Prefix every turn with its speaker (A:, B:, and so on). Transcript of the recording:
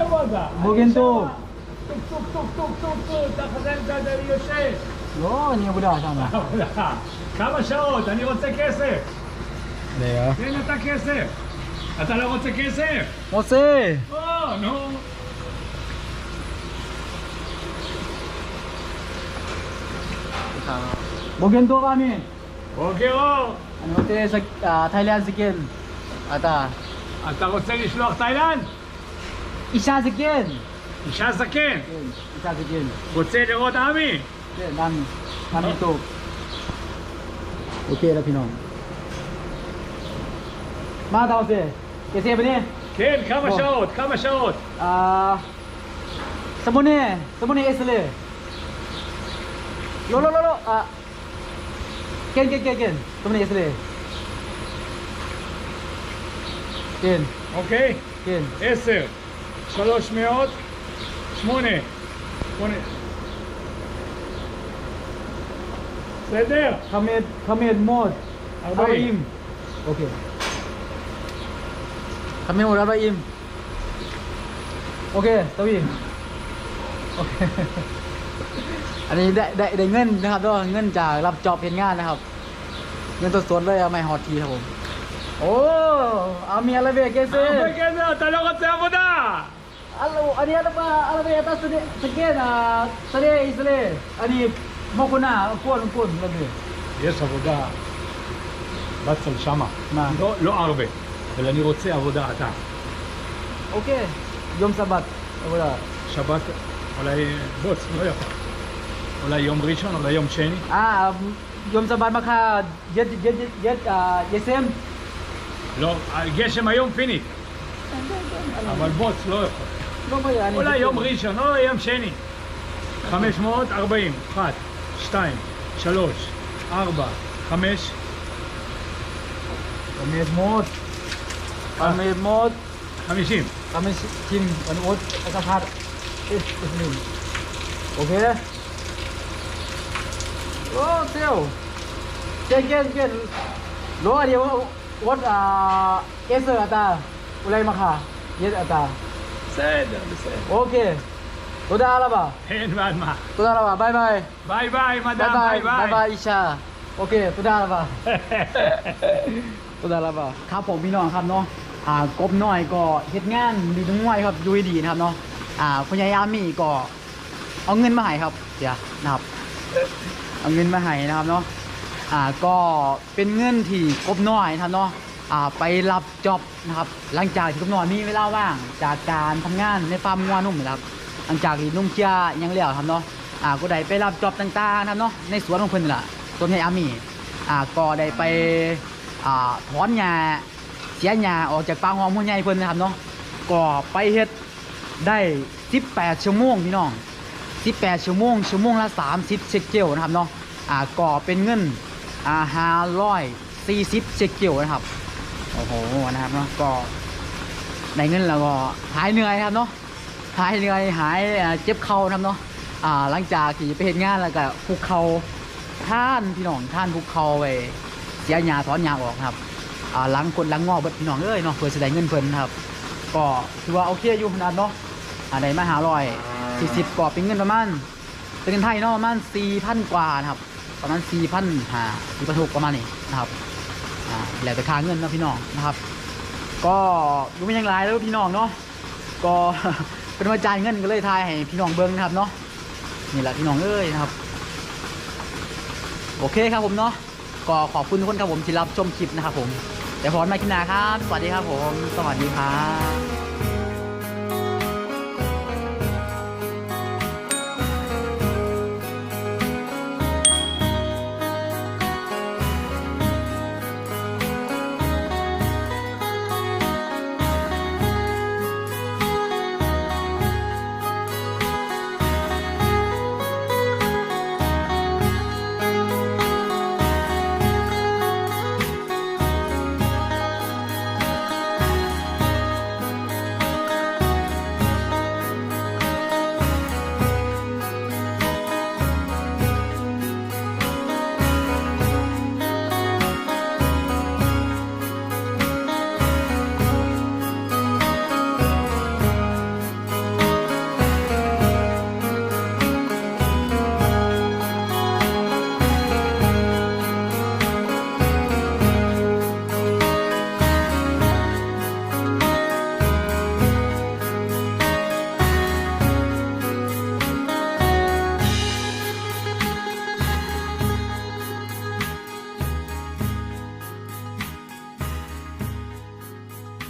A: עבודה.
B: בוגן טוב.
A: טוק טוק טוק טוק טוק טוק, תחזן גדר יושב.
B: לא, אני עבודה שם.
A: עבודה. כמה שעות? אני רוצה כסף.
B: רגע.
A: תן אתה כסף. אתה לא רוצה כסף?
B: רוצה!
A: או, נו.
B: בוגן טוב אמין.
A: בוקר אור.
B: אני רוצה ש- אה, תאילנד זקן. אתה.
A: אתה רוצה לשלוח תאילנד?
B: אישה זקן.
A: אישה זקן.
B: כן, אישה זקן.
A: רוצה לראות עמי?
B: כן, עמי. עמי טוב. אוקיי, אלה פינון. מה אתה עושה? כסף בני?
A: כן, כמה שעות? כמה שעות?
B: שמונה, שמונה עשרה. לא, לא, לא, לא. כן, כן, כן, כן. שמונה עשרה. כן.
A: אוקיי?
B: כן.
A: עשר. שלוש מאות. שמונה. שמונה. בסדר?
B: חמד, חמד מאוד.
A: ארבעים.
B: אוקיי. חמד מאוד ארבעים. אוקיי, תביא.โอเค อันนี้ได้ได้ได้เงินนะครับด้วยเงินจากรับจอบเพียนงานนะครับ เงินสดๆเลยเอาไม่ฮอตทีครับผม โอ้เอามีอะไรเบเกเซ่
A: הרבה כסף, אתה לא רוצה עבודה!
B: อัลโหลอันนี้อะไรบ้าอะไรเบตัสเดสเกตอ่ะสเด Allo, ani ano pa, alam mo yata, suni, sige na, sali, sali, ani, moko na, kuwan, kuwan, labi.
A: יש עבודה בצל שמה.
B: מה?
A: לא, לא הרבה, אבל אני רוצה עבודה אתה.
B: אוקיי, יום שבת, עבודה.
A: שבת, אולי בוץ, לא יכול. אולי יום ראשון, אולי יום שני.
B: אה, יום שבת מחר, יד, יד, יד, אה, יסם? לא, אה, גשם היום
A: פיני. כן, כן, כן. אבל בוץ לא יכול.
B: לא
A: אולי יום ראשון, או יום שני. 540, 1, 2, 3, 4, 5.
B: 500. 500. 50.
A: 50
B: עוד לקחת 0.1. אוקיי? לא, זהו. כן, כן, כן. לא, אני עוד אה, עשר אתה, אולי מחר. יש אתה. ะอีกหนึ่งโอเคโอ้เซียวเก่งเก่งเก่งรู้อันเดียววัดอ่าเอเซอร์อัตาอะไรมาค่ะเย็ดอัตา
A: בסדר, בסדר.
B: โอเคตัวดาละบ่า
A: אין ועד מה.
B: ตัวดาละบ่าบายบาย
A: ביי ביי,
B: บาย
A: מדע,
B: บาย
A: ביי
B: บายบาย
A: ביי.
B: อิชาโอเคตัวดาละบ่า ตัวดาราบะครับผมพี่น้องครับเนาะอ่ากบน้อยก็เฮ็ดงานดีทั้งวยครับดูดีนะครับเนาะอ่าคุณยายอามีก็เอาเงินมาให้ครับเดี๋ยวนะครับ เอาเงินมาให้นะครับเนาะอ่าก็เป็นเงินที่กบน้อยนะครับเนาะอ่า ไปรับจ็อบนะครับ หลังจากที่กบน้อยมีเวลาว่างจากการทำงานในฟาร์มงัวนุ่มนะครับหลังจากที่นุ่มเชียยังเหลี้ยวครับเนาะอ่าก็ได้ไปรับจ็อบต่างๆนะครับเนาะในสวนของเพิ่นนี่ล่ะต้นไม้อามีอ่าก็ได้ไปอ่าถอนหญ้าเสียหญ้าออกจากปางหอมหัวใหญ่เพิ่นนะครับเนาะก็ไปเฮ็ดได้ 18 ชั่วโมงพี่น้อง 18 ชั่วโมง ชั่วโมงละ 30เชคเกลนะครับเนาะอ่าก็เป็นเงินอ่า540เชคเกลนะครับ โอ้โหนะครับเนาะก็ได้เงินแล้วก็หายเหนื่อยครับเนาะหายเหนื่อยหายเจ็บเข่านะครับเนาะอ่าหลังจากที่ไปเฮ็ดงานแล้วก็คุกเข่าท่านพี่น้องท่านคุกเข่าไปเสียหญ้าถอนหญ้าออกครับอ่าหลังคนหลังงอเบิดพี่น้องเอ้ยเนาะเพื่อแสดงเงินเพิ่นครับ ก็ถือว่าโอเคอยู่ขนาดเนาะอ่าได้มาหาร้อยสี่สิบก็เป็นเงินประมาณเป็นเงินไทยเนาะประมาณสี่พันกว่านะครับประมาณสี่พันห้าสี่พันหกประมาณนี้นะครับ แล้วแต่ค่าเงินนะพี่น้องนะครับ ก็รู้ไม่ยังไรแล้วพี่น้องเนาะก็เป็นว่าจ่ายเงินก็เลยทายให้พี่น้องเบิ้งนะครับเนาะนี่แหละพี่น้องเอ้ยนะครับโอเคครับผมเนาะก็ขอบคุณทุกคนครับผมที่รับชมคลิปนะครับผมแต่พร้อกันใหมาคินาครับ สวัสดีครับผม สวัสดีครับ